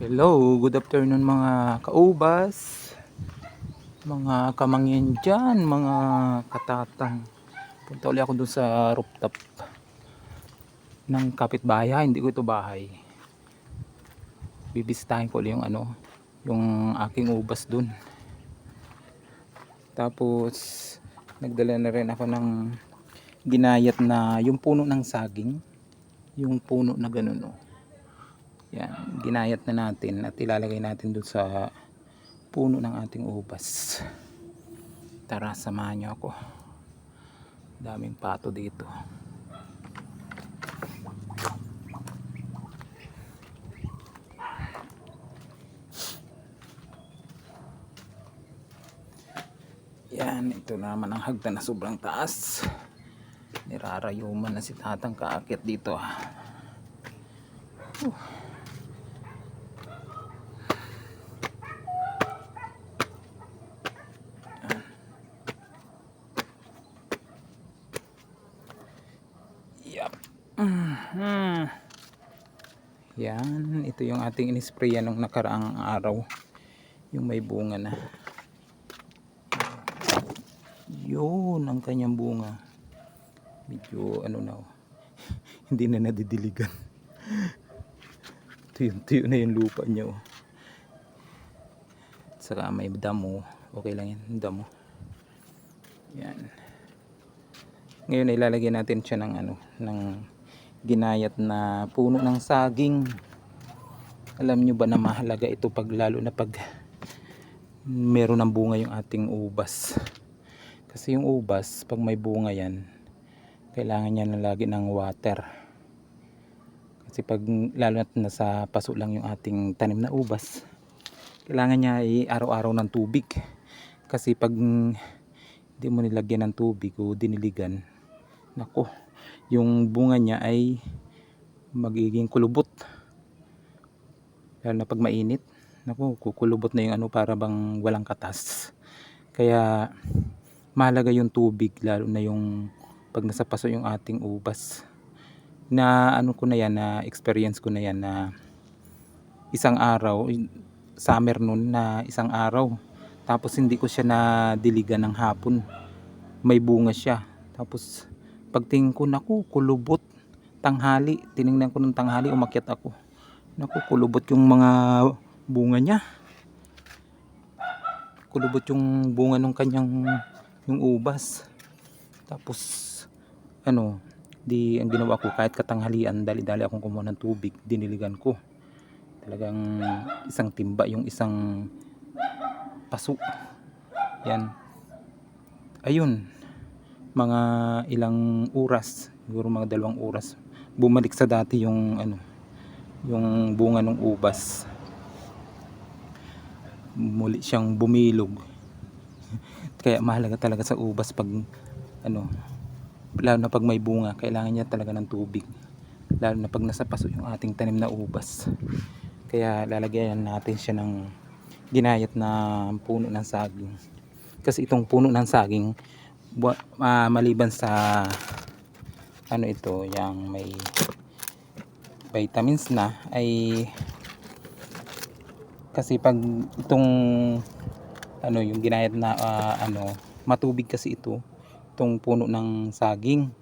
Hello, good afternoon mga kaubas, mga kamangyan dyan, mga katatang. Punta ulit ako doon sa rooftop ng kapitbahay, hindi ko ito bahay. Bibisitahin ko ulit yung ano, yung aking ubas doon. Tapos, nagdala na rin ako ng ginayat na yung puno ng saging, yung puno na ganun oh. Yan, ginayat na natin at ilalagay natin doon sa puno ng ating ubas. Tara, samahan niyo ako. Daming pato dito. Yan, ito naman ang hagdan na sobrang taas. Nirarayuman na si tatang kaakit dito. Yup. Yan, ito yung ating inisprayan nung nakaraang araw. Yung may bunga na. Yun ang kanyang bunga. Medyo ano na. oh. Hindi na nadidiligan. Tuyo-tuyo na yung lupa niya. Oh. Saka may damo. Okay lang yan, damo. Yan. Ngayon ilalagay natin siya ng ano, ng ginayat na puno ng saging. Alam nyo ba na mahalaga ito pag lalo na pag meron ng bunga yung ating ubas. Kasi yung ubas, pag may bunga yan, kailangan niya na lagi ng water. Kasi pag lalo na nasa paso lang yung ating tanim na ubas, kailangan niya ay araw-araw ng tubig. Kasi pag hindi mo nilagyan ng tubig o diniligan, nako, yung bunga niya ay magiging kulubot. Lalo na pag mainit, nako, kukulubot na yung ano para bang walang katas. Kaya mahalaga yung tubig lalo na yung pag nasa paso yung ating ubas. Na ano ko na yan na experience ko na yan na isang araw summer noon na isang araw. Tapos hindi ko siya na diligan ng hapon. May bunga siya. Tapos pagtingin ko naku kulubot. Tanghali tiningnan ko ng tanghali umakyat ako. Naku kulubot yung mga bunga niya. Kulubot yung bunga ng kanyang yung ubas. Tapos ano di ang ginawa ko kahit katanghalian dali-dali akong kumuha ng tubig diniligan ko. Talagang isang timba yung isang paso. Yan. Ayun mga ilang oras siguro mga dalawang oras bumalik sa dati yung ano yung bunga ng ubas. Muli siyang bumilog. Kaya mahalaga talaga sa ubas pag ano lalo na pag may bunga kailangan niya talaga ng tubig. Lalo na pag nasa paso yung ating tanim na ubas. Kaya lalagyan natin siya ng ginayat na puno ng saging. Kasi itong puno ng saging ah, maliban sa ano ito yung may vitamins na ay kasi pag itong ano yung ginayat na ah, ano matubig kasi ito itong puno ng saging.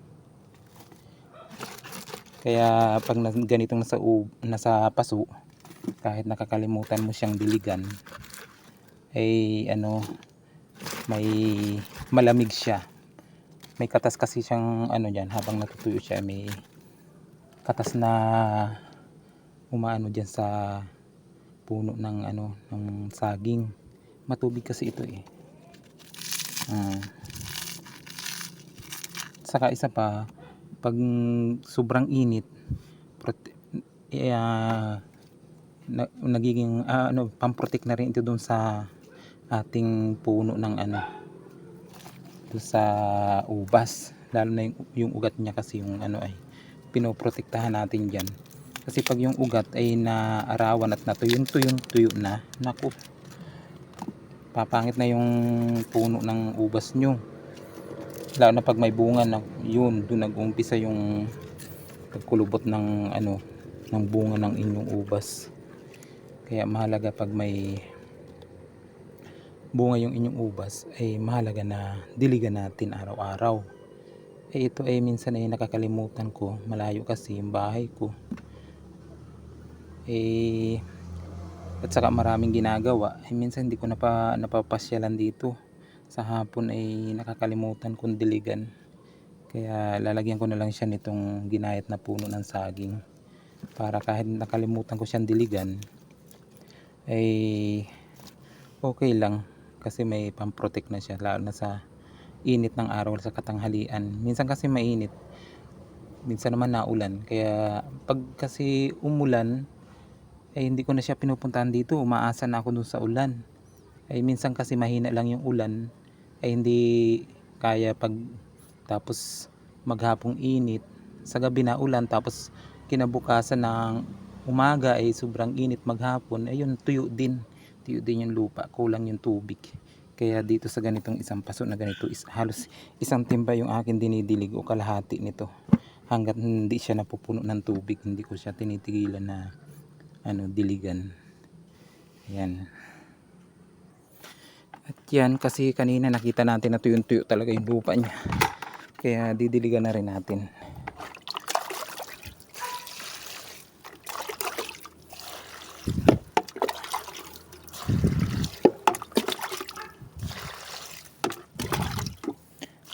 Kaya pag ganitong nasa, ub- nasa paso kahit nakakalimutan mo siyang diligan ay ano may malamig siya. May katas kasi siyang ano diyan habang natutuyo siya may katas na umaano diyan sa puno ng ano ng saging. Matubig kasi ito eh. Ah. saka isa pa pag sobrang init prote- ah, na- nagiging ah, ano pamprotect na rin ito doon sa ating puno ng ano doon sa ubas. Lalo na yung, yung ugat niya kasi yung ano ay pinoprotektahan natin diyan kasi pag yung ugat ay naarawan at natuyong tuyong tuyo na naku papangit na yung puno ng ubas nyo. Lalo na pag may bunga na yun doon nag-umpisa yung pagkulubot ng ano ng bunga ng inyong ubas. Kaya mahalaga pag may bunga yung inyong ubas ay mahalaga na diligan natin araw-araw. Eh ito ay minsan ay nakakalimutan ko, malayo kasi yung bahay ko. Eh at saka maraming ginagawa, eh minsan hindi ko napa, napapasyalan dito. Sa hapon ay nakakalimutan kong diligan. Kaya lalagyan ko na lang siya nitong ginayat na puno ng saging. Para kahit nakalimutan ko siyang diligan, ay okay lang kasi may pamprotect na siya lalo na sa init ng araw sa katanghalian. Minsan kasi mainit. Minsan naman naulan. Kaya pag kasi umulan ay hindi ko na siya pinupuntahan dito. Umaasa na ako dun sa ulan. Ay minsan kasi mahina lang yung ulan. Ay hindi kaya pag tapos maghapong init sa gabi na ulan tapos kinabukasan ng umaga ay sobrang init maghapon ayun tuyo din tuyo din yung lupa kulang yung tubig. Kaya dito sa ganitong isang paso na ganito is halos isang timba yung akin dinidilig o kalahati nito. Hanggat hindi siya napupuno ng tubig hindi ko siya tinitigilan na ano diligan. Yan at yan kasi kanina nakita natin na tuyong tuyo talaga yung lupa niya. Kaya didiligan na rin natin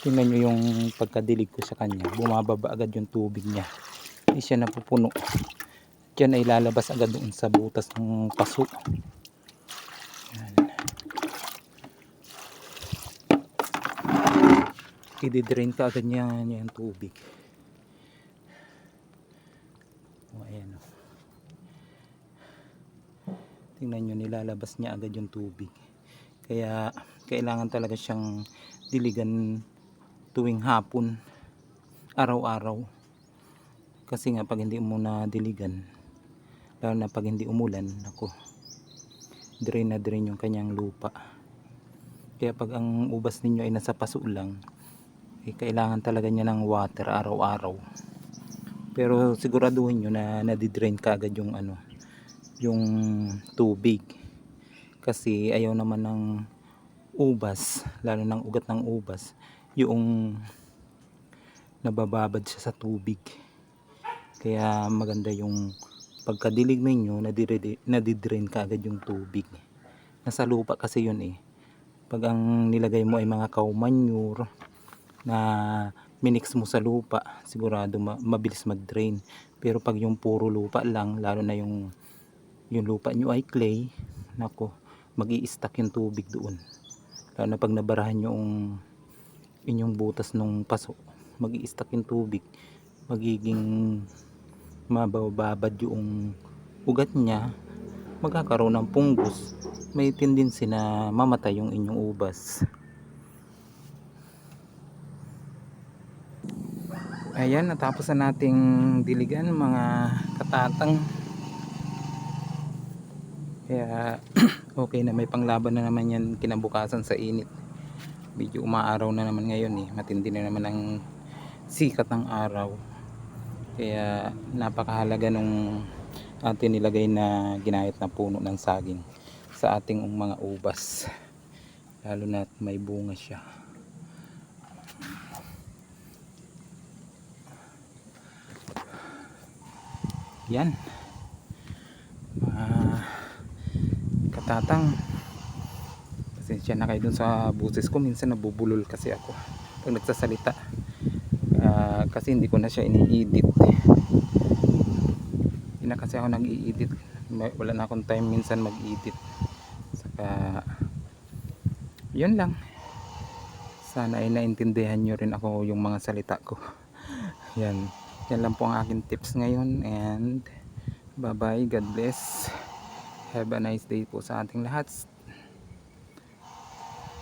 Tingnan nyo yung pagkadilig ko sa kanya. Bumababa agad yung tubig niya. Hindi siya napupuno. Diyan ay lalabas agad doon sa butas ng paso. Yan. I-drain ka agad niya yung tubig. O, ayan o. Tingnan nyo, nilalabas niya agad yung tubig. Kaya, kailangan talaga siyang diligan tuwing hapon araw-araw. Kasi nga pag hindi mo na diligan lalo na pag hindi umulan ako drain na drain yung kanyang lupa. Kaya pag ang ubas ninyo ay nasa paso lang eh, kailangan talaga niya ng water araw-araw. Pero siguraduhin nyo na nadidrain ka agad yung ano yung tubig. Kasi ayaw naman ng ubas lalo ng ugat ng ubas yung nabababad siya sa tubig. Kaya maganda yung pagkadilig ninyo nadidrain ka agad yung tubig. Nasa lupa kasi yun eh. Pag ang nilagay mo ay mga cow manure na minix mo sa lupa sigurado ma- mabilis mag drain pero pag yung puro lupa lang lalo na yung yung lupa nyo ay clay nako mag i-stack yung tubig doon. Lalo na pag nabarahan yung inyong butas nung paso. Mag i-stack yung tubig. Magiging mabababad yung ugat niya. Magkakaroon ng punggos may tendency na mamatay yung inyong ubas. Ayan natapos na nating diligan mga katatang. Kaya okay na may panglaban na naman yan kinabukasan sa init medyo umaaraw na naman ngayon eh. Matindi na naman ang sikat ng araw. Kaya napakahalaga nung atin nilagay na ginayat na puno ng saging sa ating mga ubas. Lalo na may bunga siya. Yan. Mga katatang pasensya na kayo dun sa buses ko. Minsan nabubulol kasi ako pag nagsasalita. Ah, kasi hindi ko na siya ini-edit. Hindi na kasi ako nag-i-edit. Wala na akong time minsan mag-edit. Saka yun lang. Sana ay naintindihan nyo rin ako yung mga salita ko. Yan. Yan lang po ang aking tips ngayon and bye bye God bless. Have a nice day po sa ating lahat